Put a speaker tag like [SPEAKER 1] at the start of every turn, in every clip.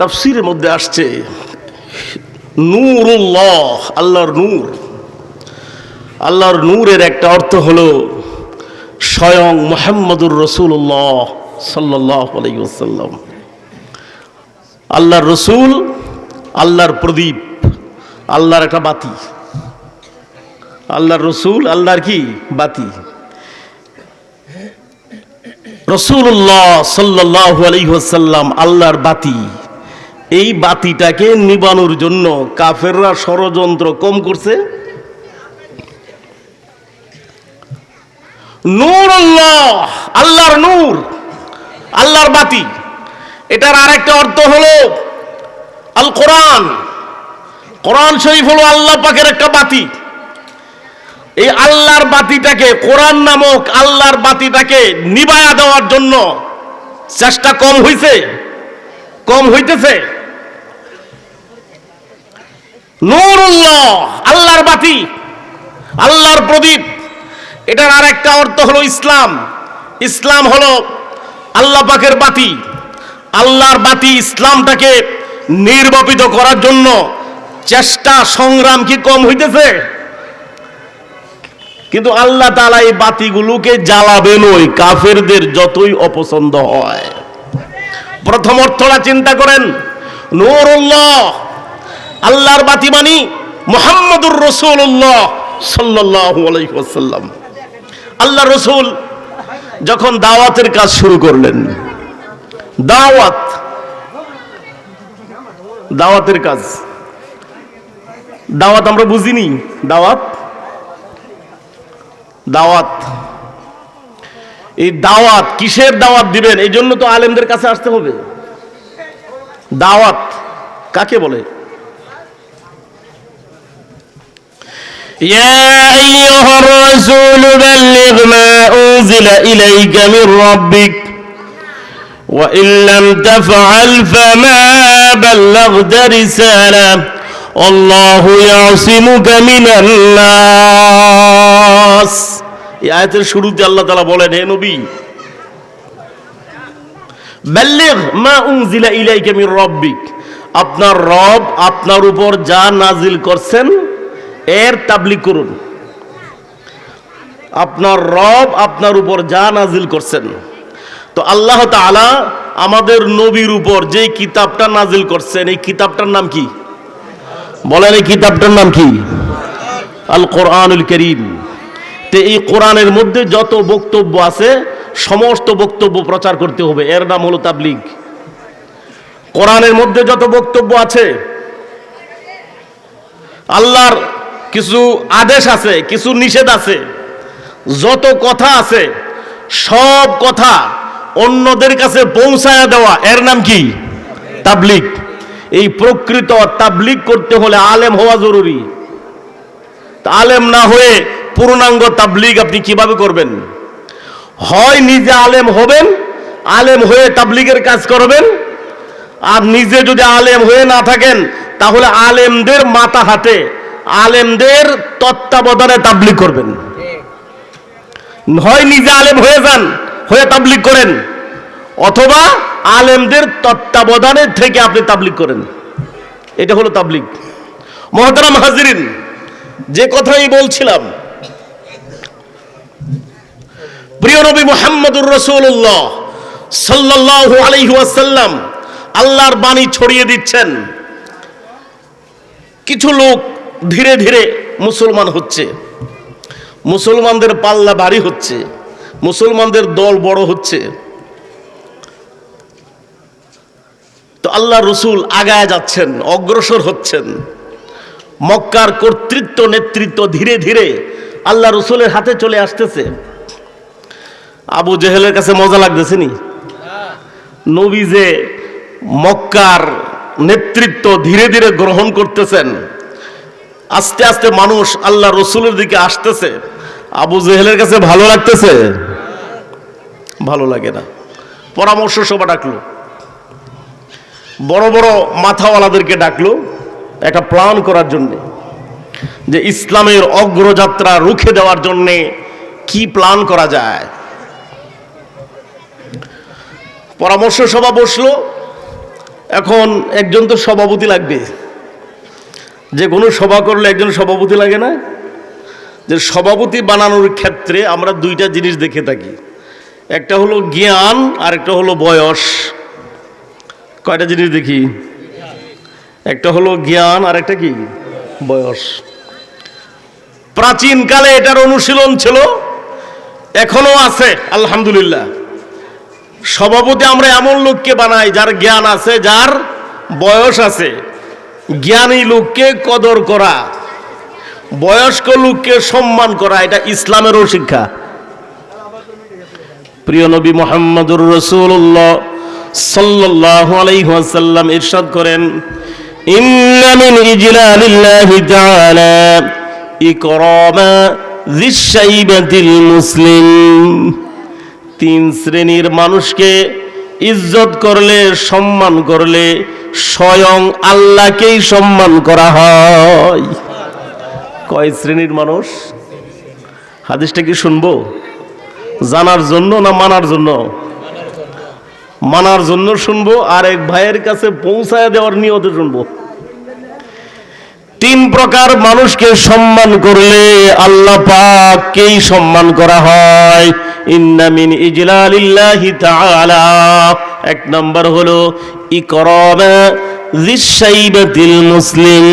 [SPEAKER 1] তাফসিরের মধ্যে আসছে, নূরুল্লাহ, আল্লাহর নূর। আল্লাহর নূরের একটা অর্থ হলো স্বয়ং মোহাম্মদুর রসুল্লাহ সাল্লাহ আলাইসাল্লাম আল্লাহর রসুল, আল্লাহর প্রদীপ, আল্লাহর একটা বাতি। আল্লাহর রসুল, আল্লাহর কি? বাতি। রসুল্লাহ সাল্লাহ আলহিহাসাল্লাম আল্লাহর বাতি। এই বাতিটাকে নিবানোর জন্য কাফেররা ষড়যন্ত্র কম করছে। নূর আল্লাহর নূর, আল্লাহর বাতি। এটার আরেকটা অর্থ হলো আল কোরআন। কোরআন শরীফ হলো আল্লাহ পাকের একটা বাতি। এই আল্লাহর বাতিটাকে, কোরআন নামক আল্লাহর বাতিটাকে নিবায়া দেওয়ার জন্য চেষ্টা কম হইছে। কম হইতেছে। নূরুল্লাহ, আল্লাহর বাতি, আল্লাহর প্রদীপ। এটার আর একটা অর্থ হলো ইসলাম। ইসলাম হলো আল্লাহ পাকের বাতি। আল্লাহর বাতি ইসলামটাকে নির্বাপিত করার জন্য চেষ্টা, সংগ্রাম কি কম হইতেছে? কিন্তু আল্লাহ তালা এই বাতিগুলোকে জ্বালাবেন ওই কাফেরদের যতই অপছন্দ হয়। প্রথম অর্থটা চিন্তা করেন, নূরুল্লাহ। আল্লাহর বাতি মানি মোহাম্মদুর রসুল্লাহ সাল্লাহ আলাইসাল্লাম আল্লাহ রসুল যখন দাওয়াতের কাজ শুরু করলেন, দাওয়াত, দাওয়াতের কাজ। দাওয়াত আমরা বুঝিনি, দাওয়াত। দাওয়াত। এই দাওয়াত কিসের দাওয়াত দিবেন? এই জন্য তো আলেমদের কাছে আসতে হবে। দাওয়াত কাকে বলে?
[SPEAKER 2] يا أيها الرسول بلغ ما أنزل إليك من ربك وإن لم تفعل فما بلغت رسالة والله يعصمك من الناس
[SPEAKER 1] এই আয়াতের শুরুতে আল্লাহ তালা বলেন হে নবী বাল্লিগ মা উনজিলা ইলাইকা মির রাব্বিক আপনার রব আপনার উপর যা নাজিল করছেন এর তাবলিগ করুন। আপনার রব আপনার উপর যা নাজিল করছেন। তো আল্লাহ তাআলা আমাদের নবীর উপর যে কিতাবটা নাজিল করছেন, এই কিতাবটার নাম কি? বলেন, এই কিতাবটার নাম কি? আল কোরআনুল করিম। তো এই কোরআনের মধ্যে যত বক্তব্য আছে, সমস্ত বক্তব্য প্রচার করতে হবে। এর নাম হলো তাবলিগ। কোরআনের মধ্যে যত বক্তব্য আছে, আল্লাহর কিছু আদেশ আছে, কিছু নিষেধ আছে, যত কথা আছে, সব কথা অন্যদের কাছে পৌঁছায়া দেওয়া। এর নাম কি? তাবলিগ। এই প্রকৃত তাবলিগ করতে হলে আলেম হওয়া জরুরি। আলেম না হয়ে পূর্ণাঙ্গ তাবলিগ আপনি কীভাবে করবেন? হয় নিজে আলেম হবেন, আলেম হয়ে তাবলিগের কাজ করবেন, আর নিজে যদি আলেম হয়ে না থাকেন, তাহলে আলেমদের মাথা হাতে আলেমদের তত্ত্বাবধানে তাবলিগ করবেন। হয় নিজে আলেম হয়ে যান, হয়ে তাবলিগ করেন, অথবা আলেমদের তত্ত্বাবধানে থেকে আপনি তাবলিগ করেন। এটা হলো তাবলিগ। মহতারাম হাজিরিন, যে কথা আমি বলছিলাম, প্রিয় নবী মোহাম্মদুর রসুল্লাহ সাল্লাহ আলহিহাসাল্লাম আল্লাহর বাণী ছড়িয়ে দিচ্ছেন। কিছু লোক ধীরে ধীরে মুসলমান হচ্ছে। মুসলমানদের পাল্লা বাড়ি হচ্ছে। মুসলমানদের দল বড় হচ্ছে। তো আল্লাহ রসুল আগায় যাচ্ছেন, অগ্রসর হচ্ছেন। মক্কার কর্তৃত্ব, নেতৃত্ব ধীরে ধীরে আল্লাহ রসুলের হাতে চলে আসতেছে। আবু জেহেলের কাছে মজা লাগতেছে নি? নবী যে মক্কার নেতৃত্ব ধীরে ধীরে গ্রহণ করতেছেন আস্তে আস্তে মানুষ আল্লাহ রসুলের দিকে আসতেছে। আবু জেহেলের কাছে ভালো লাগতেছে? ভালো লাগে না। পরামর্শ সভা ডাকলো। বড় বড় মাথাওয়ালাদেরকে ডাকলো একটা প্ল্যান করার জন্য। যে ইসলামের অগ্রযাত্রা রুখে দেওয়ার জন্যে কি প্ল্যান করা যায়? পরামর্শ সভা বসল। এখন একজন তো সভাপতি লাগবে। যে কোনো সভা করলে একজন সভাপতি লাগে না? যে সভাপতি বানানোর ক্ষেত্রে আমরা দুইটা জিনিস দেখে থাকি। একটা হলো জ্ঞান আর একটা হলো বয়স। কয়টা জিনিস দেখি? একটা হলো জ্ঞান আর একটা কি? বয়স। প্রাচীনকালে এটার অনুশীলন ছিল, এখনও আছে, আলহামদুলিল্লাহ। সভাপতি আমরা এমন লোককে বানাই যার জ্ঞান আছে, যার বয়স আছে। জ্ঞানী লোককে কদর করা, বয়স্ক লোককে সম্মান করা, এটা ইসলামেরও শিক্ষা। প্রিয় নবী মোহাম্মদুর রসুল্লাহ সাল্লাল্লাহু আলাইহি ওয়াসাল্লাম ইরশাদ করেন, ইন্না মিন ইজলালিল্লাহি তাআলা ইকরামা যিশাইবাতিল মুসলিম। তিন শ্রেণির মানুষকে ইজ্জত করলে, সম্মান করলে স্বয়ং আল্লাহকেই সম্মান করা হয়। কয় শ্রেণির মানুষ? হাদিসটা কি শুনব? জানার জন্য না মানার জন্য? মানার জন্য শুনব আর এক ভাইয়ের কাছে পৌঁছায় দেওয়ার নিয়তে শুনব। তিন প্রকার মানুষকে সম্মান করলে আল্লাহ পাককেই সম্মান করা হয়। এক নম্বর হলো মুসলিম।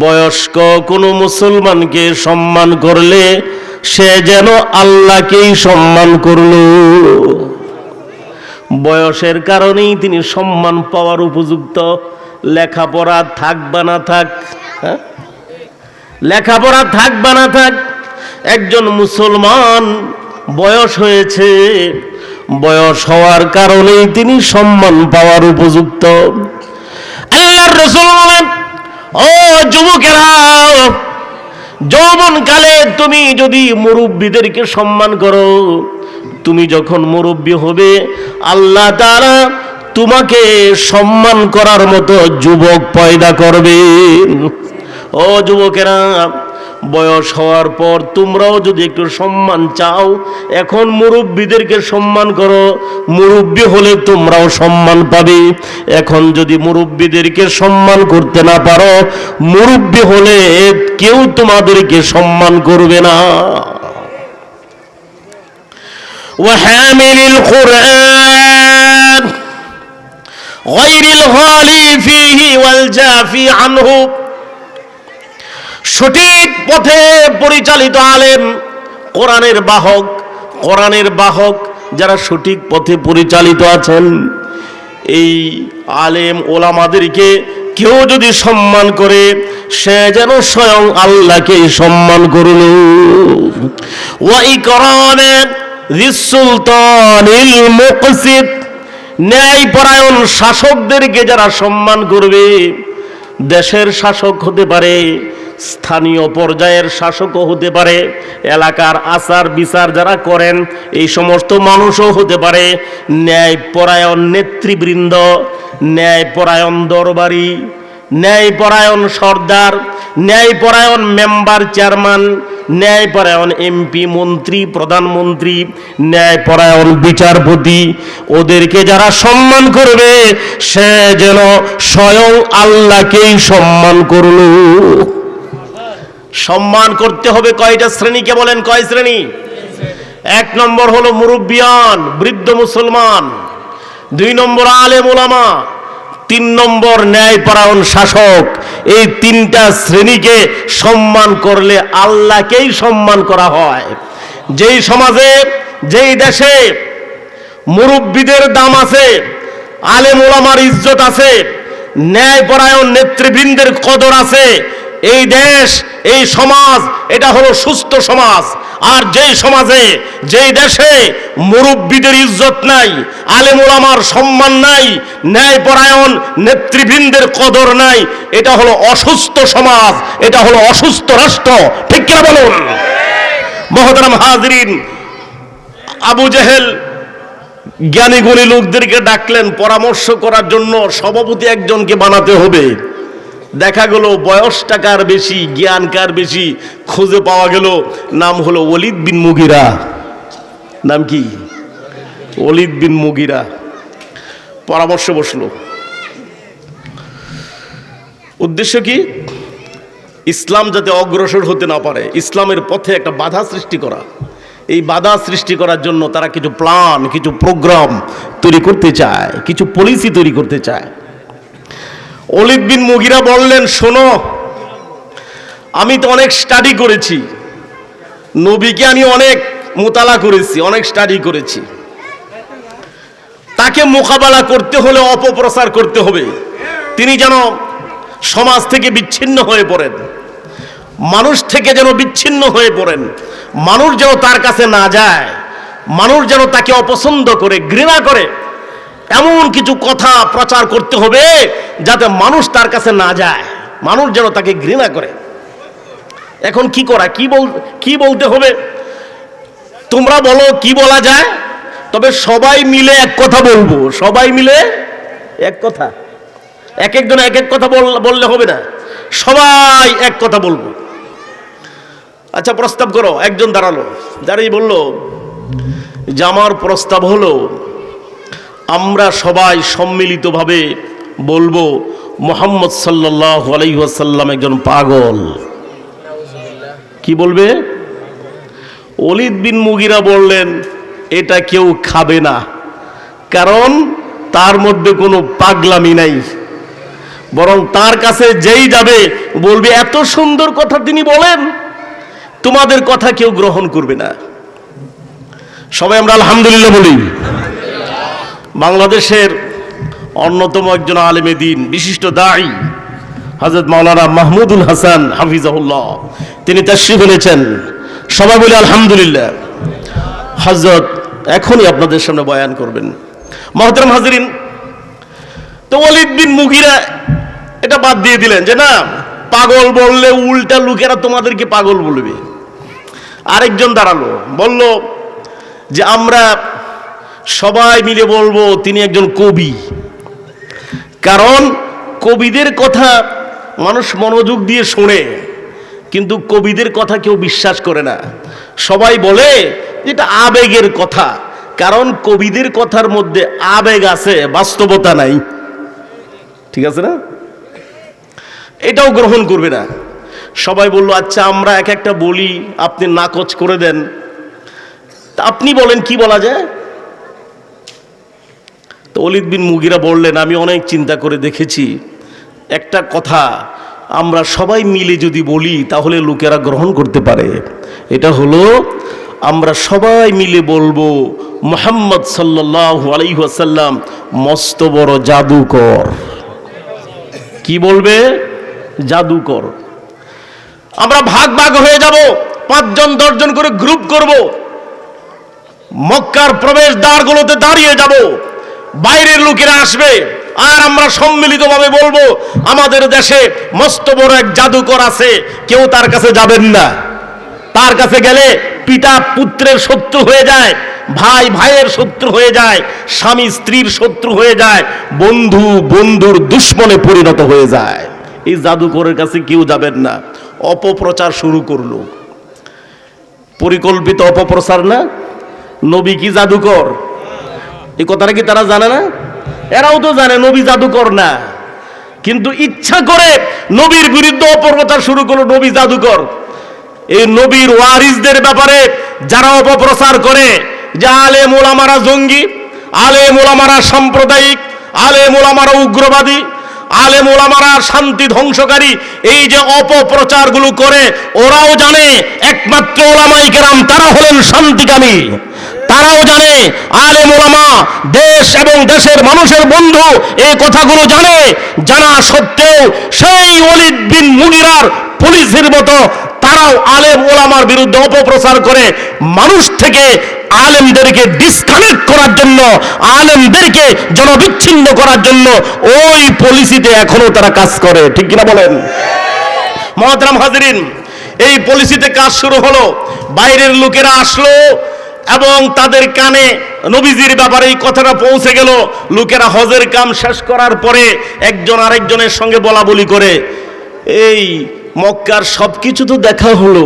[SPEAKER 1] বয়স্ক কোনো মুসলমানকে সম্মান করলে সে যেন আল্লাহকেই সম্মান করল। বয়সের কারণেই তিনি সম্মান পাওয়ার উপযুক্ত। লেখাপড়া থাক বা না থাক হ্যাঁ? লেখাপড়া থাক বা না থাক। একজন মুসলমান বয়স হয়েছে। বয়স হওয়ার কারণেই তিনি সম্মান পাওয়ার উপযুক্ত। আল্লাহর রসুল ও যুবকেরা, যৌবনকালে তুমি যদি মুরব্বীদেরকে সম্মান করো, তুমি যখন মুরব্বী হবে, আল্লাহ তাআলা তোমাকে সম্মান করার মতো যুবক পয়দা করবেন ও যুবকেরা বয়স হওয়ার পর তোমরাও যদি একটু সম্মান চাও এখন মুরব্বীদেরকে সম্মান করো মুরব্বী হলে তোমরাও সম্মান পাবে এখন যদি মুরব্বীদেরকে সম্মান করতে না পারো মুরব্বী হলে কেউ তোমাদেরকে সম্মান করবে না وحامل القرآن غير الغالي فيه والجافي عنه সঠিক পথে পরিচালিত আলেম, কোরআনের বাহক কোরআনের বাহক যারা সঠিক পথে পরিচালিত আছেন, এই আলেম ওলামাদেরকে কেউ যদি সম্মান করে, সে যেন স্বয়ং আল্লাহকে সম্মান করল ওয়াই করণে মুকসিদ, ন্যায়পরায়ণ শাসকদেরকে যারা সম্মান করবে, দেশের শাসক হতে পারে স্থানীয় পর্যায়ের শাসকও হতে পারে, এলাকার আচার বিচার যারা করেন, এই সমস্ত মানুষও হতে পারে। ন্যায়পরায়ণ নেতৃবৃন্দ, ন্যায়পরায়ণ দরবারি, ন্যায়পরায়ণ সর্দার, ন্যায়পরায়ণ মেম্বার চেয়ারম্যান, ন্যায়পরায়ণ এমপি, মন্ত্রী, প্রধানমন্ত্রী, ন্যায়পরায়ণ বিচারপতি। ওদেরকে যারা সম্মান করবে, সে যেন স্বয়ং আল্লাহকেই সম্মান করল সম্মান করতে হবে কয়টা শ্রেণীকে বলেন, কয় শ্রেণি? এক নম্বর হলো মুরব্বিয়ান, বৃদ্ধ মুসলমান। দুই নম্বর আলেম ওলামা তিন নম্বর ন্যায়পরায়ণ শাসক। এই তিনটা শ্রেণীকে সম্মান করলে আল্লাহকেই সম্মান করা হয়। যেই সমাজে, যেই দেশে মুরব্বীদের দাম আছে, আলেম ওলামার ইজ্জত আছে, ন্যায়পরায়ণ নেতৃবৃন্দের কদর আছে এই দেশ, এই সমাজ, এটা হলো সুস্থ সমাজ। আর যেই সমাজে, যেই দেশে মুরব্বীদের ইজ্জত নাই আলেম ওলামার সম্মান নাই, ন্যায়পরায়ণ নেতৃবৃন্দের কদর নাই, এটা হলো অসুস্থ সমাজ, এটা হলো অসুস্থ রাষ্ট্র। ঠিক কিনা বলুন? মহতারাম হাজরিন, আবু জেহেল জ্ঞানী গুণী লোকদেরকে ডাকলেন, পরামর্শ করার জন্য সভাপতি একজনকে বানাতে হবে। দেখা গেল, বয়স টাকার বেশি, জ্ঞান কার বেশি, খুঁজে পাওয়া গেল, নাম হলো অলিদ বিন মুগিরা। নাম কি? অলিদ বিন মুগিরা। পরামর্শ বসল। উদ্দেশ্য কি? ইসলাম যাতে অগ্রসর হতে না পারে, ইসলামের পথে একটা বাধা সৃষ্টি করা। এই বাধা সৃষ্টি করার জন্য তারা কিছু প্ল্যান, কিছু প্রোগ্রাম তৈরি করতে চায়, কিছু পলিসি তৈরি করতে চায়। অলিদ বিন মুগিরা বললেন, শোনো, আমি তো অনেক স্টাডি করেছি। নবীকে আমি অনেক মোতালা করেছি, অনেক স্টাডি করেছি। তাকে মোকাবেলা করতে হলে, অপপ্রচার করতে হবে। তিনি যেন সমাজ থেকে বিচ্ছিন্ন হয়ে পড়েন। মানুষ থেকে যেন বিচ্ছিন্ন হয়ে পড়েন। মানুষ যেন তার কাছে না যায়। মানুষ যেন তাকে অপছন্দ করে, ঘৃণা করে। এমন কিছু কথা প্রচার করতে হবে যাতে মানুষ তার কাছে না যায়। মানুষ যেন তাকে ঘৃণা করে। এখন কি করা? কি বল, কি বলতে হবে? তোমরা বলো, কি বলা যায়? তবে সবাই মিলে এক কথা বলব। সবাই মিলে এক কথা। এক একজন এক এক কথা বল- বললে হবে না। সবাই এক কথা বলব। আচ্ছা প্রস্তাব করো। একজন দাঁড়াল। দাঁড়িয়ে বলল যে আমার প্রস্তাব হলো আমরা সবাই সম্মিলিতভাবে বলব, মোহাম্মদ সাল্লাহ আলাইসাল্লাম একজন পাগল। কি বলবে? অলিদ বিন মুগিরা বললেন, এটা কেউ খাবে না। কারণ তার মধ্যে কোনো পাগলামি নাই। বরং তার কাছে যেই যাবে, বলবে, এত সুন্দর কথা তিনি বলেন, তোমাদের কথা কেউ গ্রহণ করবে না। সবাই আমরা আলহামদুলিল্লাহ বলি। বাংলাদেশের অন্যতম একজন আলেমে দিন, বিশিষ্ট দায়ী হজরত মাওলানা মাহমুদুল হাসান হাফিজাহুল্লাহ। তিনি তাশ্রী ফেলেছেন সবাই বলে আলহামদুলিল্লাহ। হজরত এখনই আপনাদের সামনে বয়ান করবেন। মহতরম হাজরিন, তো ওয়ালিদ বিন মুগিরা এটা বাদ দিয়ে দিলেন যে না, পাগল বললে উল্টা লোকেরা তোমাদেরকে পাগল বলবে। আরেকজন দাঁড়াল, বলল যে আমরা সবাই মিলে বলব, তিনি একজন কবি। কারণ কবিদের কথা মানুষ মনোযোগ দিয়ে শোনে, কিন্তু কবিদের কথা কেউ বিশ্বাস করে না। সবাই বলে যেটা আবেগের কথা। কারণ কবিদের কথার মধ্যে আবেগ আছে, বাস্তবতা নাই। ঠিক আছে না? এটাও গ্রহণ করবে না। সবাই বলল আচ্ছা আমরা এক একটা বলি, আপনি নাকচ করে দেন। আপনি বলেন, কি বলা যায়? তো অলিদ বিন মুগিরা বললেন, আমি অনেক চিন্তা করে দেখেছি। একটা কথা, আমরা সবাই মিলে যদি বলি, তাহলে লোকেরা গ্রহণ করতে পারে। এটা হলো, আমরা সবাই মিলে বলব, মোহাম্মদ সাল্লাহ আলাইহাসাল্লাম মস্ত বড় জাদুকর। কি বলবে? জাদুকর। আমরা ভাগ ভাগ হয়ে যাব, পাঁচজন, দশজন করে গ্রুপ করব। মক্কার প্রবেশ দ্বারগুলোতে দাঁড়িয়ে যাব। বাইরের লোকেরা আসবে। আর আমরা সম্মিলিতভাবে বলব, আমাদের দেশে মস্ত বড় এক জাদুকর আছে, কেউ তার কাছে যাবেন না। তার কাছে গেলে পিতা পুত্রের শত্রু হয়ে যায়, ভাই ভাইয়ের শত্রু হয়ে যায়, স্বামী স্ত্রীর শত্রু হয়ে যায়, বন্ধু বন্ধুর দুশ্মনে পরিণত হয়ে যায়। এই জাদুকরের কাছে কেউ যাবেন না। অপপ্রচার শুরু করল। পরিকল্পিত অপপ্রচার না? নবী কি জাদুকর? এই কথাটা কি তারা জানে না? এরাও তো জানে, নবী জাদুকর না। কিন্তু ইচ্ছা করে নবীর বিরুদ্ধে অপপ্রচার শুরু করল নবী জাদুকর। এই নবীর ওয়ারিসদের ব্যাপারে যারা অপপ্রচার করে, যে আলে মোলামারা জঙ্গি আলে মোলামারা সাম্প্রদায়িক আলে মোলামারা উগ্রবাদী আলে মোলামারা শান্তি ধ্বংসকারী, এই যে অপপ্রচারগুলো করে, ওরাও জানে, একমাত্র ওলামাই কেরাম তারা হলেন শান্তিকামী। তারাও জানে আলে মোলামা দেশ এবং দেশের মানুষের বন্ধু এই কথাগুলো জানে, জানা সত্ত্বেও সেই অলিদ বিন মুগিরার পুলিশের মতো তারাও আলেম ওলামার বিরুদ্ধে অপপ্রচার করে মানুষ থেকে আলেমদেরকে ডিসকানেক্ট করার জন্য, আলেমদেরকে জনবিচ্ছিন্ন করার জন্য ওই পলিসিতে এখনও তারা কাজ করে। ঠিক কিনা বলেন? মহাতরাম হাজরিন, এই পলিসিতে কাজ শুরু হলো, বাইরের লোকেরা আসলো এবং তাদের কানে নবীজির ব্যাপারে এই কথাটা পৌঁছে গেল। লোকেরা হজের কাম শেষ করার পরে একজন আরেকজনের সঙ্গে বলা বলি করে, এই মক্কার সব কিছু তো দেখা হলো।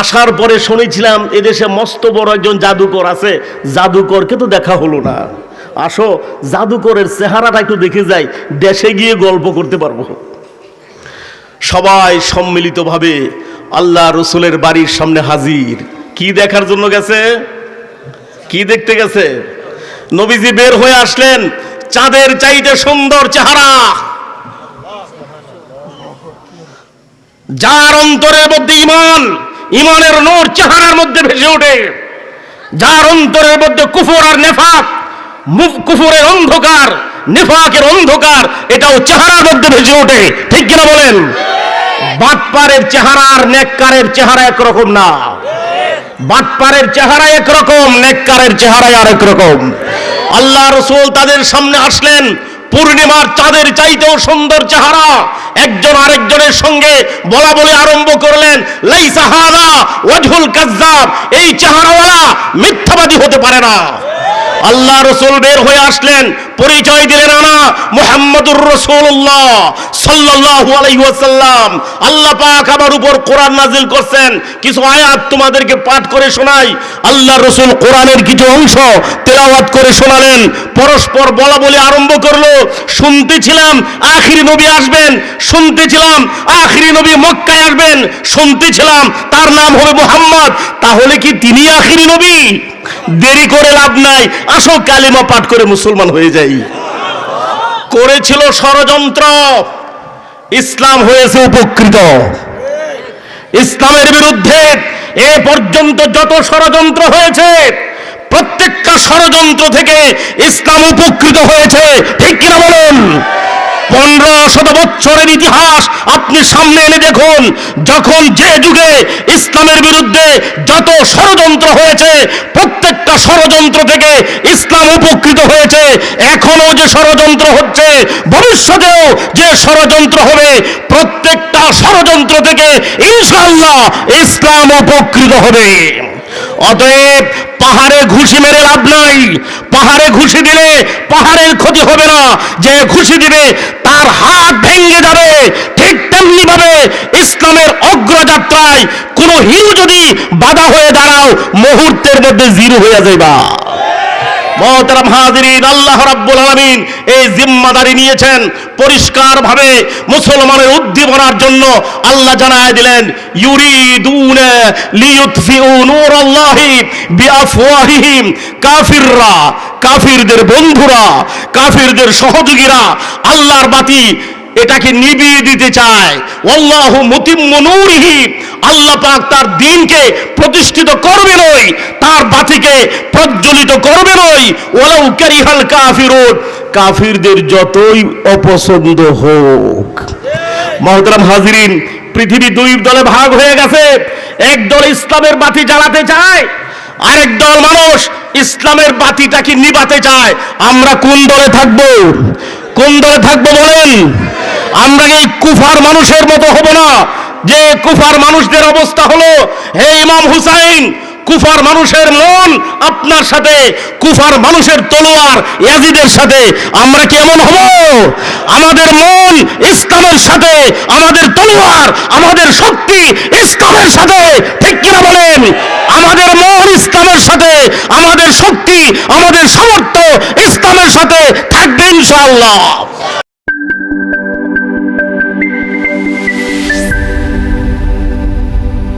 [SPEAKER 1] আসার পরে শুনেছিলাম এদেশে মস্ত বড় একজন জাদুকর আছে, জাদুকরকে তো দেখা হলো না। আসো, জাদুকরের চেহারাটা একটু দেখে যাই, দেশে গিয়ে গল্প করতে পারব। সবাই সম্মিলিতভাবে আল্লাহ রসুলের বাড়ির সামনে হাজির। কি দেখার জন্য গেছে? কি দেখতে গেছে? নবীজি বের হয়ে আসলেন, চাঁদের চাইতে সুন্দর চেহারা। যার অন্তরের মধ্যে ইমান ইমানের নূর চেহারার মধ্যে ভেসে ওঠে। যার অন্তরের মধ্যে কুফর আর নেফাক কুফরের অন্ধকার, নেফাকের অন্ধকার, এটাও চেহারার মধ্যে ভেসে ওঠে। ঠিক কিনা বলেন? বাটপারের চেহারা আর নেককারের চেহারা একরকম না। বাটপারের চেহারা একরকম, নেককারের চেহারায় আরেক রকম। আল্লাহ রসুল তাদের সামনে আসলেন, পূর্ণিমার চাঁদের চাইতেও সুন্দর চেহারা। একজন আরেকজনের সঙ্গে বলা বলে আরম্ভ করলেন, লাইসা হাদা ওয়াজহুল কাজ্জাব এই চেহারাওয়ালা মিথ্যাবাদী হতে পারে না। আল্লাহ রসুল বের হয়ে আসলেন, পরিচয় দিলেন আনা মোহাম্মদুর রসুল্লাহ সাল্লাল্লাহু আলাইহি ওয়াসাল্লাম। আল্লাহ পাক আমার উপর কোরআন নাজিল করছেন। কিছু আয়াত তোমাদেরকে পাঠ করে শোনাই। আল্লাহ রসুল কোরআনের কিছু অংশ তেলাওয়াত করে শোনালেন। পরস্পর বলা বলে আরম্ভ করল, শুনতেছিলাম আখিরি নবী আসবেন, শুনতেছিলাম আখিরি নবী মক্কায় আসবেন, শুনতেছিলাম তার নাম হবে মোহাম্মদ। তাহলে কি তিনি আখিরি নবী? দেরি করে লাভ নাই। আসো কালিমা পাঠ করে মুসলমান হয়ে যাই। করেছিল ষড়যন্ত্র। ইসলাম হয়েছে উপকৃত। ইসলামের বিরুদ্ধে এ পর্যন্ত যত ষড়যন্ত্র হয়েছে, প্রত্যেকটা ষড়যন্ত্র থেকে ইসলাম উপকৃত হয়েছে। ঠিক কিনা বলেন? পনেরো শত বছরের ইতিহাস আপনি সামনে এনে দেখুন, যখন যে যুগে ইসলামের বিরুদ্ধে যত ষড়যন্ত্র হয়েছে, প্রত্যেকটা ষড়যন্ত্র থেকে ইসলাম উপকৃত হয়েছে, এখনও যে ষড়যন্ত্র হচ্ছে, ভবিষ্যতেও যে ষড়যন্ত্র হবে, প্রত্যেকটা ষড়যন্ত্র থেকে ইনশাআল্লাহ ইসলাম উপকৃত হবে। অতএব পাহাড়ে ঘুষি মেরে লাভ নাই, পাহাড়ে ঘুষি দিলে পাহাড়ের ক্ষতি হবে না, যে ঘুষি দিবে তার হাত ভেঙে যাবে, ঠিক তেমনি ভাবে ইসলামের অগ্রযাত্রায় কোন হিউ যদি বাধা হয়ে দাঁড়াও, মুহূর্তের মধ্যে জিরো হয়ে যাইবা হাজিরিন এই জিম্মাদারি নিয়েছেন পরিষ্কারভাবে মুসলমানের উদ্দীপনার জন্য। আল্লাহ জানায় দিলেন কাফিররা, কাফিরদের বন্ধুরা, কাফিরদের সহযোগীরা আল্লাহর বাতি এটাকে নিবিয়ে দিতে চায়। আল্লাহ মুতিম্মু নূরিহি। আল্লাহ পাক তার দিনকে প্রতিষ্ঠিত করবে নই, তার বাতিকে প্রজ্বলিত করবে নই। ওলাউ কারিহাল কাফিরুন। কাফিরদের যতই অপছন্দ হোক। মহতরম হাজিরিন, পৃথিবী দুই দলে ভাগ হয়ে গেছে। এক দল ইসলামের বাতি জ্বালাতে চায়, আরেক দল মানুষ ইসলামের বাতিটাকে নিবাতে চায়। আমরা কোন দলে থাকব? কোন দলে থাকব বলেন? আমরা এই কুফার মানুষের মতো হব না? যে কুফার মানুষদের অবস্থা হলো, হে ইমাম হুসাইন, কুফার মানুষের মন আপনার সাথে, কুফার মানুষের তলোয়ার ইয়াজিদের সাথে। আমরা কেমন হব? আমাদের মন ইসলামের সাথে, আমাদের তলোয়ার, আমাদের শক্তি ইসলামের সাথে। ঠিক কিনা বলেন? আমাদের মন ইসলামের সাথে, আমাদের শক্তি, আমাদের সামর্থ্য ইসলামের সাথে থাকবে ইনশাআল্লাহ।